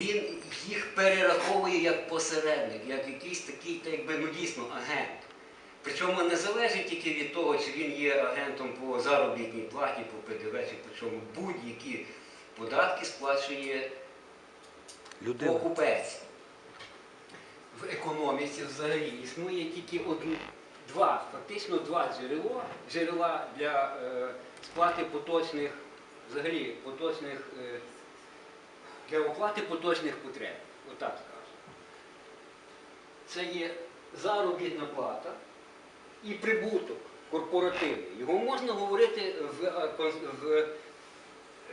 Він їх перераховує як посередник, як якийсь такий, так якби, ну дійсно, агент. Причому не залежить тільки від того, чи він є агентом по заробітній платі, по ПДВ, чи по чому будь-які податки сплачує Людина. покупець. В економіці взагалі існує тільки одні, два, фактично два джерела, джерела для е, сплати поточних, взагалі поточних, е, для оплати поточних потреб. Отак скажу. Це є заробітна плата і прибуток корпоративний. Його можна говорити в, е, в,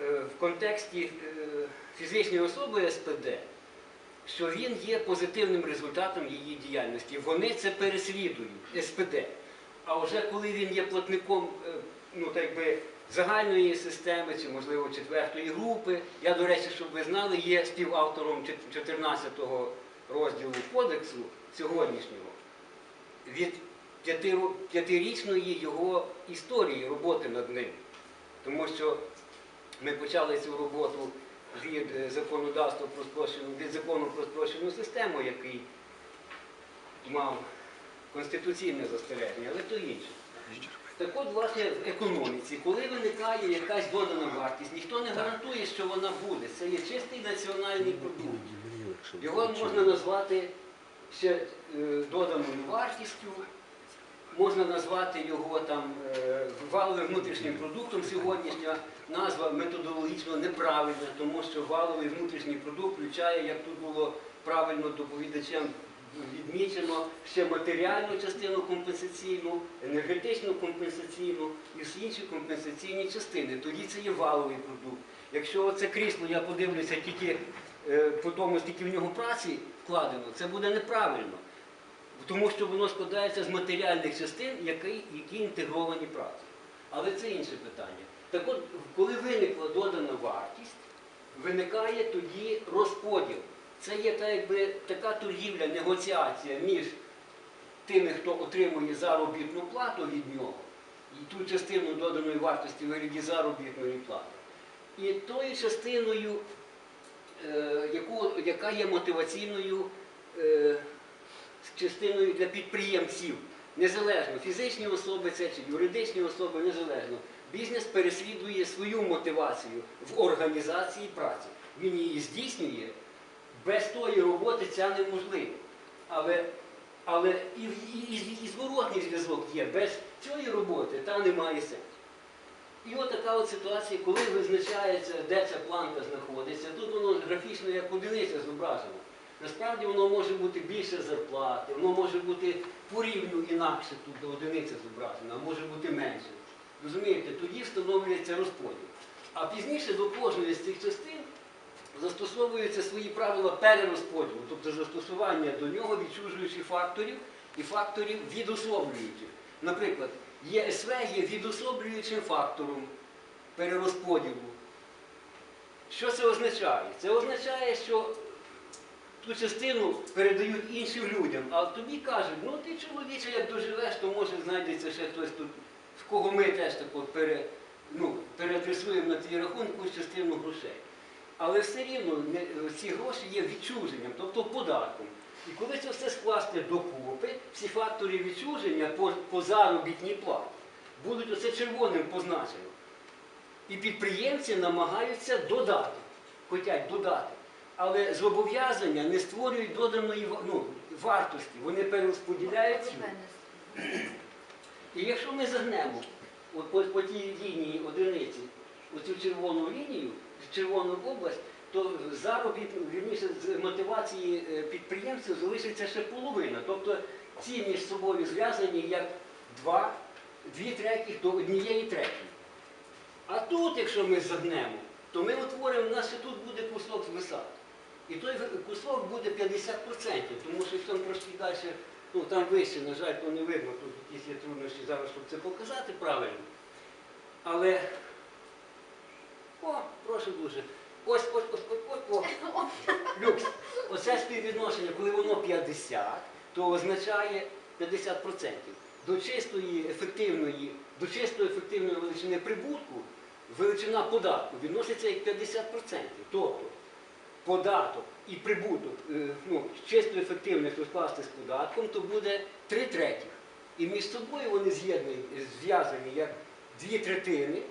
е, в контексті е, фізичної особи СПД, що він є позитивним результатом її діяльності. Вони це переслідують, СПД. А вже коли він є платником ну, так би, загальної системи чи, можливо, четвертої групи, я, до речі, щоб ви знали, є співавтором чет- 14 розділу кодексу сьогоднішнього від п'ятирічної його історії роботи над ним. Тому що ми почали цю роботу від е, законодавства про спрощену, від закону про спрощену систему, який мав конституційне застереження, але то інше. Так от, власне, в економіці, коли виникає якась додана вартість, ніхто не гарантує, що вона буде. Це є чистий національний продукт. Його можна назвати ще е, доданою вартістю, можна назвати його там е, валовим внутрішнім продуктом. Сьогоднішня назва методологічно неправильна, тому що валовий внутрішній продукт включає, як тут було правильно доповідачем відмічено, ще матеріальну частину компенсаційну, енергетичну компенсаційну і всі інші компенсаційні частини. Тоді це є валовий продукт. Якщо це крісло, я подивлюся тільки е, по тому, скільки в нього праці вкладено, це буде неправильно. Тому що воно складається з матеріальних частин, які, які інтегровані праці. Але це інше питання. Так от, коли виникла додана вартість, виникає тоді розподіл. Це є та, якби, така торгівля, негоціація між тими, хто отримує заробітну плату від нього, і ту частину доданої вартості в вигляді заробітної плати, і тою частиною, е, яку, яка є мотиваційною е, частиною для підприємців. Незалежно, фізичні особи це чи юридичні особи, незалежно. Бізнес переслідує свою мотивацію в організації праці. Він її здійснює. Без тої роботи це неможливо. Але, але і, і, і, і зворотний зв'язок є. Без цієї роботи та немає сенсу. І от така от ситуація, коли визначається, де ця планка знаходиться, тут воно графічно як одиниця зображено. Насправді воно може бути більше зарплати, воно може бути по рівню інакше тут одиниця зображена, а може бути менше. Розумієте, тоді встановлюється розподіл. А пізніше до кожної з цих частин застосовуються свої правила перерозподілу, тобто застосування до нього відчужуючих факторів і факторів відособлюючих. Наприклад, ЄСВ є відособлюючим фактором перерозподілу. Що це означає? Це означає, що ту частину передають іншим людям, а тобі кажуть, ну ти чоловіче, як доживеш, то може знайдеться ще хтось тут, в кого ми теж так от пере, ну, переадресуємо на твій рахунок частину грошей. Але все рівно ці гроші є відчуженням, тобто податком. І коли це все скласти докупи, всі фактори відчуження по, по заробітній платі будуть оце червоним позначено. І підприємці намагаються додати, хочуть додати. Але зобов'язання не створюють доданої ну, вартості, вони перерозподіляють. І якщо ми загнемо от по, по тій лінії одиниці, оцю червону лінію, червону область, то заробітну, вірніше, з мотивації е, підприємців залишиться ще половина. Тобто ці між собою зв'язані як два, дві третіх до однієї третьої. А тут, якщо ми загнемо, то ми утворимо, у нас ще тут буде кусок звисати. І той кусок буде 50%, тому що там трошки далі, ну там вище, на жаль, то не видно, тут якісь є труднощі зараз, щоб це показати правильно. Але, о, прошу дуже. Ось, ось, ось, ось, ось, о. Люкс, оце співвідношення, коли воно 50, то означає 50%. До чистої ефективної, до чистої ефективної величини прибутку величина податку відноситься як 50%. Тобто податок і прибуток е, ну, чисто ефективних розкласти з податком, то буде три третіх. І між собою вони зв'язані як дві третини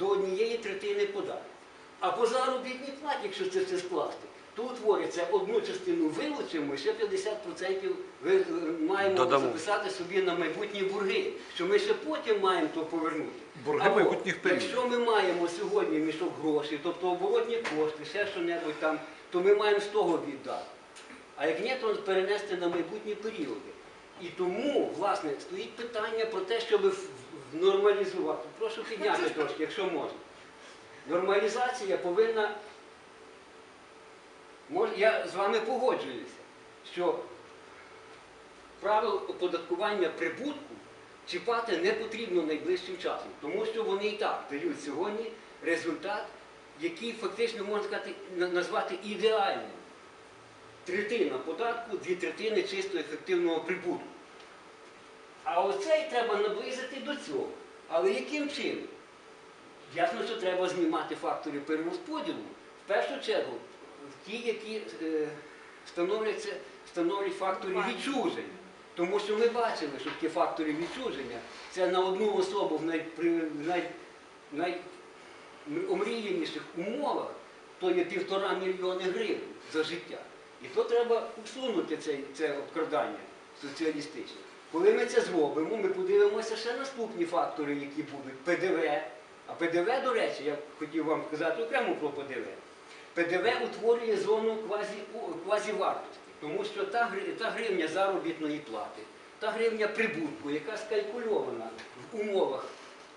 до однієї третини податків. А по заробітній платі, якщо це все скласти, то утвориться одну частину вилучимо, і ще 50% ви е, маємо Додамо. записати собі на майбутні борги, що ми ще потім маємо то повернути. Борги Або, майбутніх періодів. Якщо ми маємо сьогодні мішок грошей, тобто оборотні кошти, ще що-небудь там, то ми маємо з того віддати. А як ні, то перенести на майбутні періоди. І тому, власне, стоїть питання про те, щоб нормалізувати. Прошу підняти трошки, якщо можна. Нормалізація повинна. Мож- Я з вами погоджуюся, що правил оподаткування прибутку чіпати не потрібно найближчим часом, тому що вони і так дають сьогодні результат, який фактично можна сказати, назвати ідеальним. Третина податку, дві третини чисто ефективного прибутку. А оцей треба наблизити до цього. Але яким чином? Ясно, що треба знімати фактори перерозподілу. В першу чергу, ті, які е, становлять фактори відчуження. Тому що ми бачили, що такі фактори відчуження це на одну особу в най, при, най, най, умовах, то є півтора мільйони гривень за життя. І то треба усунути це, це обкрадання соціалістичне. Коли ми це зробимо, ми подивимося ще наступні фактори, які будуть. ПДВ. А ПДВ, до речі, я хотів вам сказати окремо про ПДВ. ПДВ утворює зону квазі, квазівартості, тому що та, та гривня заробітної плати, та гривня прибутку, яка скалькульована в умовах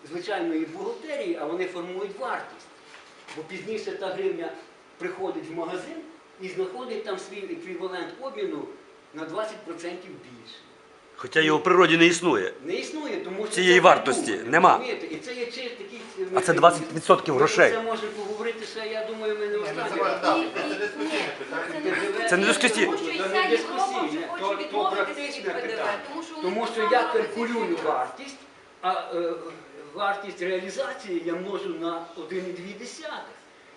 звичайної бухгалтерії, а вони формують вартість. Бо пізніше та гривня приходить в магазин і знаходить там свій еквівалент обміну на 20% більше. Хоча його в природі не існує. Не існує, тому що Цієї це вартості прибуток, нема. розумієте? І це є чи такий А це 20% грошей. Це можемо поговорити ще, я думаю, ми не Ні, останні. це не дискусійне. Тому що і Це не Європа дискусійне, вже то- хоче то відмовитися практичне від ПДВ. питання. Тому що, Тому що я калькулюю вартість, а е, вартість реалізації я множу на 1,2.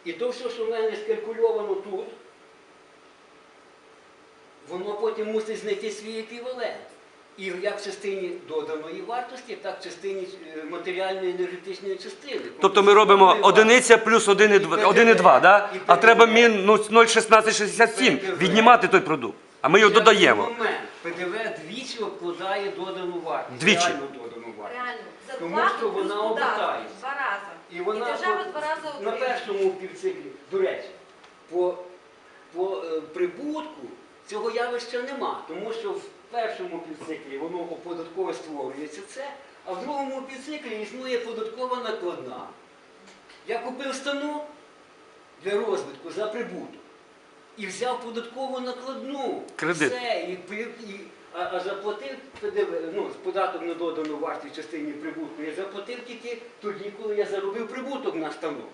І то все, що в мене скалькульовано тут, воно потім мусить знайти свій еквівалент. І як в частині доданої вартості, так в частині е, матеріальної енергетичної частини. Тобто ми робимо одиниця плюс 1,2, да? а треба мін ну, 0,1667 віднімати той продукт. А ми його додаємо. ПДВ двічі обкладає додану вартість. Двічі. реальну додану вартість. Реально, Тому що плюс вона податок два рази. І вона держава по- два рази на отримує. першому півциклі, до речі, по, по е, прибутку цього явища нема, тому що в першому півциклі воно оподатково створюється це, а в другому півциклі існує податкова накладна. Я купив станок для розвитку за прибуток і взяв податкову накладну. Кредит. Все, і, і, а, а заплатив ну, податок на додану вартість частині прибутку, я заплатив тільки тоді, коли я заробив прибуток на станок.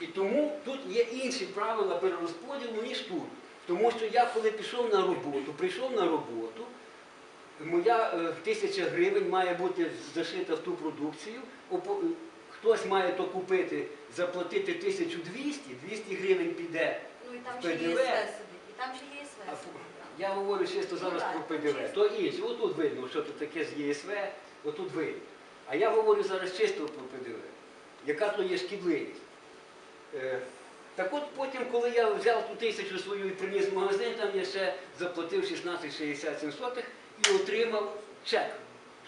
І тому тут є інші правила перерозподілу, ніж тут. Тому що я, коли пішов на роботу, прийшов на роботу, моя е, тисяча гривень має бути зашита в ту продукцію. е, Хтось має то купити, заплатити 1200, 200 гривень піде. Ну і там ПДВ. ще. І там ще. Я говорю чисто зараз Ну, про ПДВ. чисто. То інше, отут видно, що тут таке з ЄСВ, отут видно. А я говорю зараз чисто про ПДВ. Яка то є шкідливість? Так от потім, коли я взяв ту тисячу свою і приніс в магазин, там я ще заплатив 16,67 сотих і отримав чек,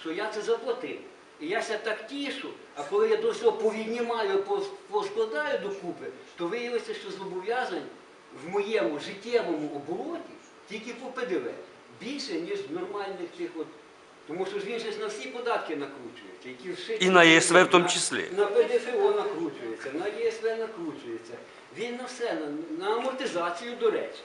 що я це заплатив. І я ся так тішу, а коли я до всього повіднімаю, пос- поскладаю докупи, то виявиться, що зобов'язань в моєму життєвому обороті тільки по ПДВ більше, ніж в нормальних тих от. Тому що ж він же ж на всі податки накручується, які вшиті. І на ЄСВ в тому числі. На ПДФО накручується, на ЄСВ накручується. Він на все, на, на амортизацію, до речі.